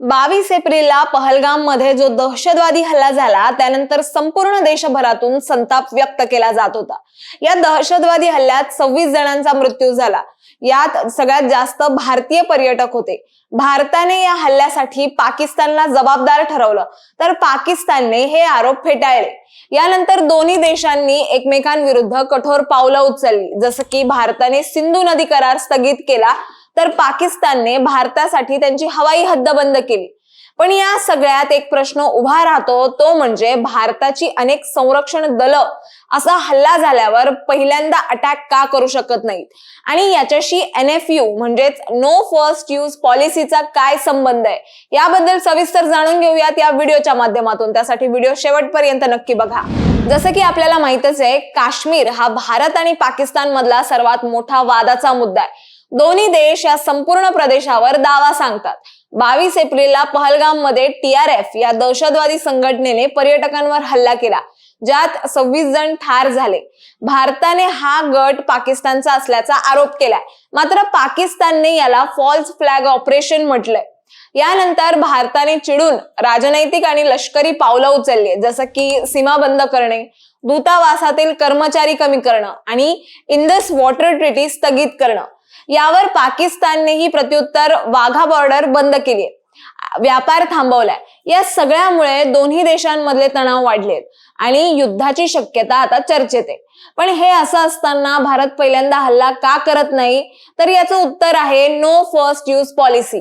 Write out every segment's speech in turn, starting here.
बावीस एप्रिलला पहलगाममध्ये जो दहशतवादी हल्ला झाला त्यानंतर संपूर्ण देशभरातून संताप व्यक्त केला जात होता. या दहशतवादी हल्ल्यात सव्वीस जणांचा मृत्यू झाला. यात सगळ्यात जास्त भारतीय पर्यटक होते. भारताने या हल्ल्यासाठी पाकिस्तानला जबाबदार ठरवलं. तर पाकिस्तानने हे आरोप फेटाळले. यानंतर दोन्ही देशांनी एकमेकांविरुद्ध कठोर पावलं उचलली. जसं की भारताने सिंधू नदी करार स्थगित केला तर पाकिस्तानने भारतासाठी त्यांची हवाई हद्द बंद केली. पण या सगळ्यात एक प्रश्न उभा राहतो तो म्हणजे भारताची अनेक संरक्षण दल असा हल्ला झाल्यावर पहिल्यांदा अटॅक का करू शकत नाहीत? आणि याच्याशी एन एफ यू म्हणजेच नो फर्स्ट यूज पॉलिसीचा काय संबंध आहे? याबद्दल सविस्तर जाणून घेऊयात या व्हिडिओच्या माध्यमातून. त्यासाठी व्हिडिओ शेवटपर्यंत नक्की बघा. जसं की आपल्याला माहितच आहे काश्मीर हा भारत आणि पाकिस्तान मधला सर्वात मोठा वादाचा मुद्दा आहे. दोन्ही देश या संपूर्ण प्रदेशावर दावा सांगतात. बावीस एप्रिलला पहलगाममध्ये टीआरएफ या दहशतवादी संघटनेने पर्यटकांवर हल्ला केला ज्यात सव्वीस जण ठार झाले. भारताने हा गट पाकिस्तानचा असल्याचा आरोप केलाय. मात्र पाकिस्तानने याला फॉल्स फ्लॅग ऑपरेशन म्हटलंय. यानंतर भारताने चिडून राजनैतिक आणि लष्करी पावलं उचलली जसं की सीमा बंद करणे दूतावासातील कर्मचारी कमी करणं आणि इंदस वॉटर ट्रिटी स्थगित करणं. यावर पाकिस्ताननेही प्रत्युत्तर वाघा बॉर्डर बंद केली व्यापार थांबवलाय. या सगळ्यामुळे दोन्ही देशांमधले तणाव वाढलेत आणि युद्धाची शक्यता आता चर्चेत आहे. पण हे असं असताना भारत पहिल्यांदा हल्ला का करत नाही? तर याचं उत्तर आहे no first use policy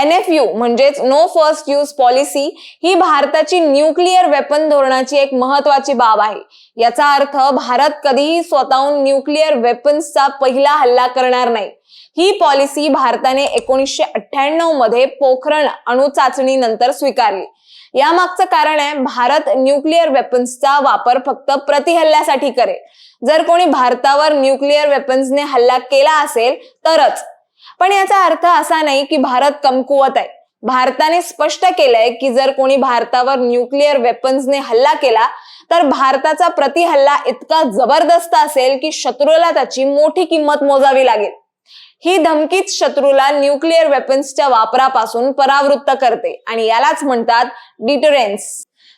N F U म्हणजेच नो फर्स्ट यूज पॉलिसी ही भारताची न्यूक्लिअर वेपन धोरणाची एक महत्वाची बाब आहे. याचा अर्थ भारत कधीही स्वतःहून न्यूक्लिअर वेपन्सचा पहिला हल्ला करणार नाही. ही पॉलिसी भारताने एकोणीसशे अठ्ठ्याण्णवमध्ये पोखरण अणु चाचणी नंतर स्वीकारली. यामागचं कारण आहे भारत न्यूक्लिअर वेपन्सचा वापर फक्त प्रतिहल्ल्यासाठी करेल. जर कोणी भारतावर न्यूक्लिअर वेपन्सने हल्ला केला असेल तरच पण याचा अर्थ असा नाही की भारत कमकुवत आहे. भारताने स्पष्ट केलंय की जर कोणी भारतावर न्यूक्लिअर वेपन्सने हल्ला केला तर भारताचा प्रतिहल्ला इतका जबरदस्त असेल की शत्रूला त्याची मोठी किंमत मोजावी लागेल. ही धमकीच शत्रूला न्यूक्लिअर वेपन्सच्या वापरापासून परावृत्त करते आणि यालाच म्हणतात डिटरेन्स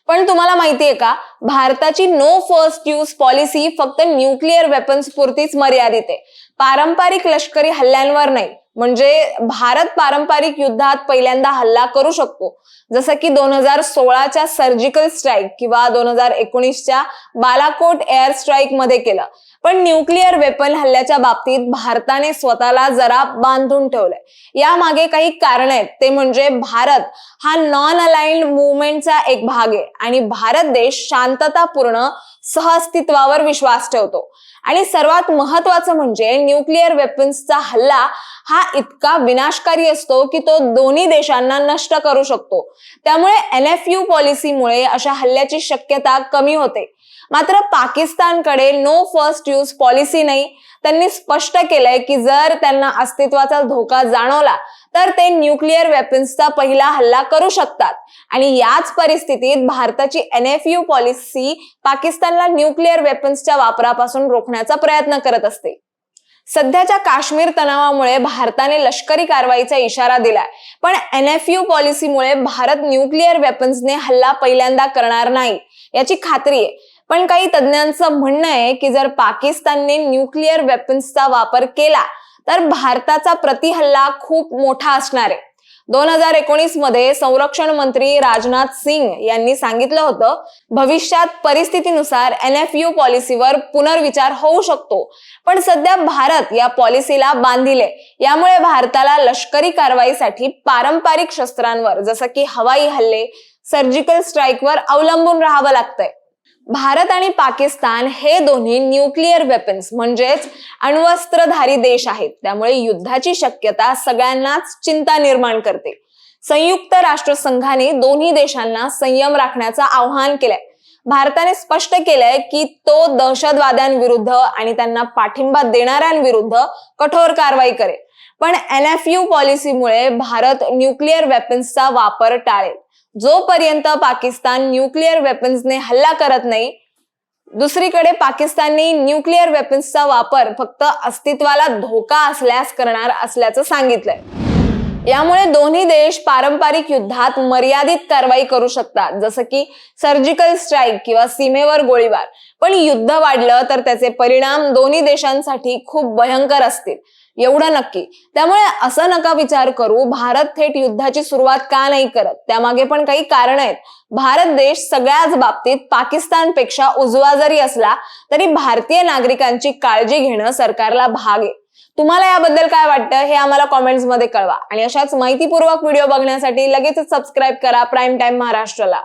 पण तुम्हाला माहितीये का भारताची नो फर्स्ट यूज पॉलिसी फक्त न्यूक्लिअर वेपन्स पुरतीच मर्यादित आहे. पारंपरिक लष्करी हल्ल्यांवर नाही म्हणजे भारत पारंपरिक युद्धात पहिल्यांदा हल्ला करू शकतो. जसं की दोन हजार सोळाच्या सर्जिकल स्ट्राईक किंवा दोन हजार एकोणीसच्या बालाकोट एअर स्ट्राईकमध्ये केलं. पण न्यूक्लिअर वेपन हल्ल्याच्या बाबतीत भारताने स्वतःला जरा बांधून ठेवलंय. यामागे काही कारण आहेत. ते म्हणजे भारत हा नॉन अलाइन्ड मुवमेंटचा एक भाग आहे. आणि भारत देश शांततापूर्ण सहअस्तित्वावर विश्वास ठेवतो. आणि सर्वात महत्वाचं म्हणजे न्यूक्लिअर वेपन्सचा हल्ला हा इतका विनाशकारी असतो की तो दोन्ही देशांना नष्ट करू शकतो. त्यामुळे एन एफ यू पॉलिसीमुळे अशा हल्ल्याची शक्यता कमी होते. मात्र पाकिस्तानकडे नो फर्स्ट यूज पॉलिसी नाही. त्यांनी स्पष्ट केलंय की जर त्यांना अस्तित्वाचा धोका जाणवला तर ते न्यूक्लिअर वेपन्सचा पहिला हल्ला करू शकतात. आणि याच परिस्थितीत भारताची एन एफ यू पॉलिसी पाकिस्तानला न्यूक्लिअर वेपन्सच्या वापरापासून रोखण्याचा प्रयत्न करत असते. सध्याच्या काश्मीर तणावामुळे भारताने लष्करी कारवाईचा इशारा दिलाय. पण एन एफ यू पॉलिसीमुळे भारत न्यूक्लिअर वेपन्सने हल्ला पहिल्यांदा करणार नाही याची खात्री आहे. पण काही तज्ज्ञांचं म्हणणं आहे की जर पाकिस्तानने न्यूक्लिअर वेपन्सचा वापर केला तर भारताचा प्रतिहल्ला खूप मोठा असणार आहे. दोन हजार एकोणीसमध्ये संरक्षण मंत्री राजनाथ सिंग यांनी सांगितलं होतं भविष्यात परिस्थितीनुसार एन एफ यू पॉलिसीवर पुनर्विचार होऊ शकतो. पण सध्या भारत या पॉलिसीला बांधिले यामुळे भारताला लष्करी कारवाईसाठी पारंपरिक शस्त्रांवर जसं की हवाई हल्ले सर्जिकल स्ट्राईकवर अवलंबून राहावं लागतंय. भारत आणि पाकिस्तान हे दोन्ही न्यूक्लिअर वेपन्स म्हणजेच अण्वस्त्रधारी देश आहेत. त्यामुळे युद्धाची शक्यता सगळ्यांनाच चिंता निर्माण करते. संयुक्त राष्ट्रसंघाने दोन्ही देशांना संयम राखण्याचं आवाहन केलंय. भारताने स्पष्ट केलंय की तो दहशतवाद्यांविरुद्ध आणि त्यांना पाठिंबा देणाऱ्यांविरुद्ध कठोर कारवाई करेल. पण एन एफ यू पॉलिसीमुळे भारत न्यूक्लिअर वेपन्सचा वापर टाळेल. जोपर्यंत पाकिस्तान न्यूक्लिअर वेपन्सने हल्ला करत नाही दुसरीकडे पाकिस्तानने न्यूक्लिअर वेपन्सचा वापर फक्त अस्तित्वाला धोका असल्यास करणार असल्याचं सांगितलंय. यामुळे दोन्ही देश पारंपरिक युद्धात मर्यादित कारवाई करू शकतात. जसं की सर्जिकल स्ट्राईक किंवा सीमेवर गोळीबार. पण युद्ध वाढलं तर त्याचे परिणाम दोन्ही देशांसाठी खूप भयंकर असतील. एवढं नक्की. त्यामुळे असं नका विचार करू भारत थेट युद्धाची सुरुवात का नाही करत? त्यामागे पण काही कारण आहेत. भारत देश सगळ्याच बाबतीत पाकिस्तानपेक्षा उजवा जरी असला तरी भारतीय नागरिकांची काळजी घेणं सरकारला भाग आहे. तुम्हाला याबद्दल काय वाटतं हे आम्हाला कॉमेंट्समध्ये कळवा. आणि अशाच माहितीपूर्वक व्हिडिओ बघण्यासाठी लगेच सबस्क्राईब करा प्राईम टाइम महाराष्ट्राला.